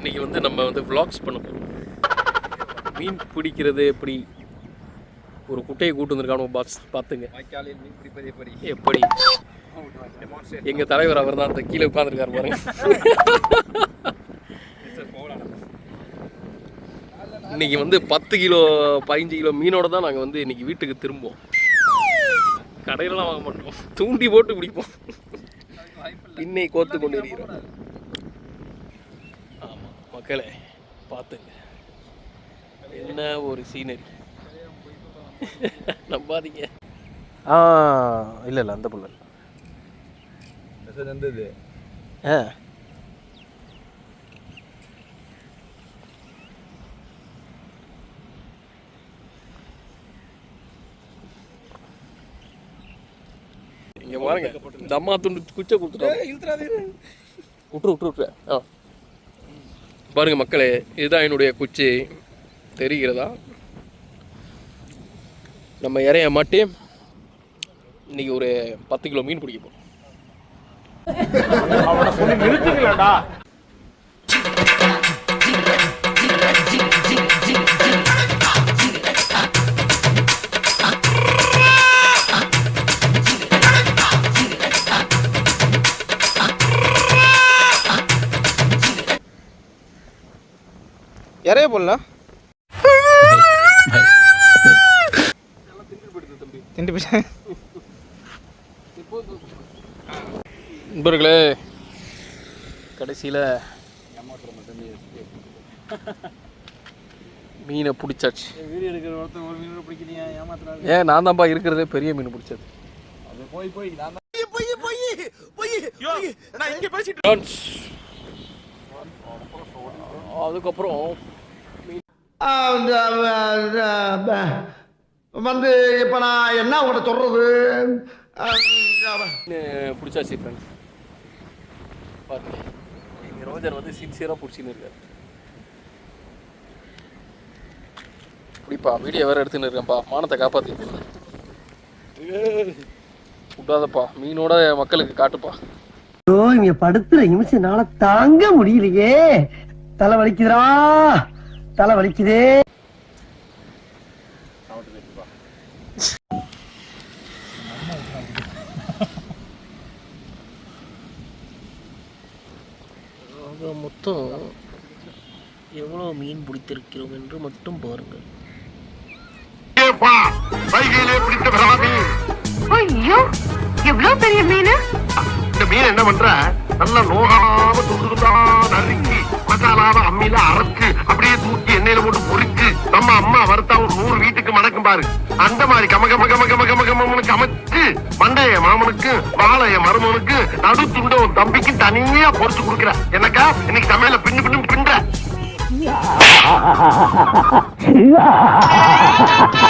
இன்னைக்கு வந்து நம்ம வந்து vlogs பண்ண போகிறோம் மீன் பிடிக்கிறது எப்படி? ஒரு குட்டையை கூட்டு வந்திருக்கானு பாக்ஸ் பார்த்துங்க. வாய்க்காலில் மீன் பிடிப்பது எப்படி? எப்படி? எங்க தலைவர் அவர் தான் அந்த கீழே உட்காந்துருக்காரு பாருங்க. இன்னைக்கு வந்து பத்து கிலோ பதினஞ்சு கிலோ மீனோட தான் நாங்கள் வந்து இன்னைக்கு வீட்டுக்கு திரும்புவோம். கடையிலலாம் வாங்க மாட்டோம். தூண்டி போட்டு பிடிப்போம் பின்னை கோத்து கொண்டு இருக்கிறோம் மக்களே பார்த்துங்க. என்ன ஒரு சீனரி நம்பாதீங்க. ஆ இல்லை இல்லை அந்த புள்ள இருந்தது ஆ. இங்க பாருங்க. இந்த அம்மா துண்டு குச்சை கொடுத்துட்டாங்க. விட்டுரு விட்டுரு விட்டுரு. ஆ. பாருங்க மக்களே இதுதான் என்னுடைய குச்சி. தெரிகிறதா? நம்ம இறைய மாட்டி இன்னைக்கு ஒரு பத்து கிலோ மீன் பிடிக்க போறோம். இறைய போடலாம் திண்டு போச்சு நண்பர்களே கடைசியில் மீனை பிடிச்சாச்சு. வீடியோ எடுக்கிற ஒருத்தர் ஒரு மீன் பிடிக்கிறீங்க ஏமாத்துறாரு. ஏன் நான் தான்ப்பா இருக்கிறதே பெரிய மீன் பிடிச்சது. அது போய் போய் நான் Friends. அதுக்கப்புறம் வந்து இப்ப நான் என்ன உங்கள்ட்ட சொல்றது? மீன் பிடிச்சாச்சு ஃப்ரெண்ட்ஸ் பாருங்க எங்கள் ரோஜர் வந்து சின்சியராக பிடிச்சின்னு இருக்காரு. இப்படிப்பா வீடியோ வேற எடுத்துன்னு இருக்கேன்ப்பா. மானத்தை காப்பாற்றி விட்டாதப்பா மீனோட மக்களுக்கு காட்டுப்பா. இங்க படுத்துற நிமிஷம்னால தாங்க முடியலையே. தலை வலிக்குதுடா. தலை வலிக்குதே மொத்தம் எவ்வளோ மீன் பிடித்திருக்கிறோம் என்று மட்டும் பாருங்கள். வைகையிலே பிடித்த பிராமி ஐயோ எவ்வளவு பெரிய மீன்? இந்த மீன் என்ன பண்ற? நல்லா நோகாம துண்டு துண்டா நறுக்கி. மசாலாவ அம்மியில அரைச்சு அப்படியே தூக்கி எண்ணெயில போட்டு பொறிச்சு நம்ம அம்மா வறுத்தா ஒரு நூறு வீட்டுக்கு மணக்கும் பாரு. அந்த மாதிரி கம கம கம கம கம கமனுக்கு அமைச்சு மண்டைய மாமனுக்கு வாழைய மருமனுக்கு நடு துண்ட உன் தம்பிக்கு தனியா பொறிச்சு கொடுக்குற. எனக்கா இன்னைக்கு சமையல பின்னு பின்னு பின்ற.